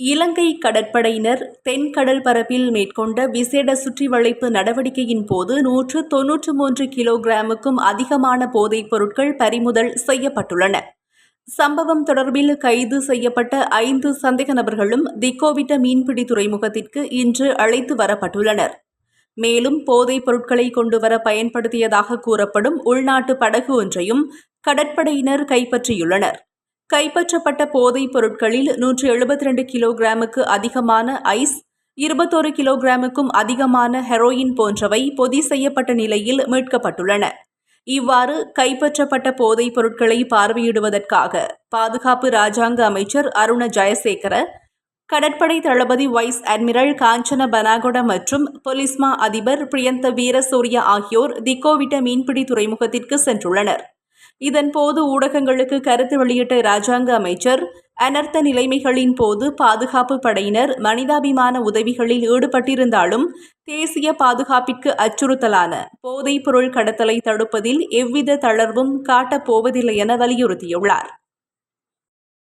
இலங்கை கடற்படையினர் தென்கடல் பரப்பில் மேற்கொண்ட விசேட சுற்றி வளைப்பு நடவடிக்கையின் போது நூற்று தொன்னூற்று மூன்று கிலோகிராமுக்கும் அதிகமான போதைப் பொருட்கள் பறிமுதல் செய்யப்பட்டுள்ளன. சம்பவம் தொடர்பில் கைது செய்யப்பட்ட ஐந்து சந்தேக நபர்களும் திக்கோவிட்ட மீன்பிடி துறைமுகத்திற்கு இன்று அழைத்து வரப்பட்டுள்ளனர். மேலும் போதைப் பொருட்களை கொண்டுவர பயன்படுத்தியதாக கூறப்படும் உள்நாட்டு படகு ஒன்றையும் கடற்படையினர் கைப்பற்றியுள்ளனர். கைப்பற்றப்பட்ட போதைப் பொருட்களில் நூற்றி எழுபத்தி ரெண்டு கிலோகிராமுக்கு அதிகமான ஐஸ் இருபத்தோரு கிலோகிராமுக்கும் அதிகமான ஹெரோயின் போன்றவை பொதி செய்யப்பட்ட நிலையில் மீட்கப்பட்டுள்ளன. இவ்வாறு கைப்பற்றப்பட்ட போதைப் பொருட்களை பார்வையிடுவதற்காக பாதுகாப்பு ராஜாங்க அமைச்சர் அருண ஜெயசேகர கடற்படை தளபதி வைஸ் அட்மிரல் காஞ்சன பனாகொட மற்றும் பொலிஸ்மா அதிபர் பிரியந்த வீரசூரிய ஆகியோர் திக்கோவிட்ட மீன்பிடி துறைமுகத்திற்கு சென்றுள்ளனர். இதன்போது ஊடகங்களுக்கு கருத்து வெளியிட்ட இராஜாங்க அமைச்சர் அனர்த்த நிலைமைகளின் போது பாதுகாப்பு படையினர் மனிதாபிமான உதவிகளில் ஈடுபட்டிருந்தாலும் தேசிய பாதுகாப்பிற்கு அச்சுறுத்தலான போதைப் பொருள் கடத்தலை தடுப்பதில் எவ்வித தளர்வும் காட்டப்போவதில்லை என வலியுறுத்தியுள்ளார்.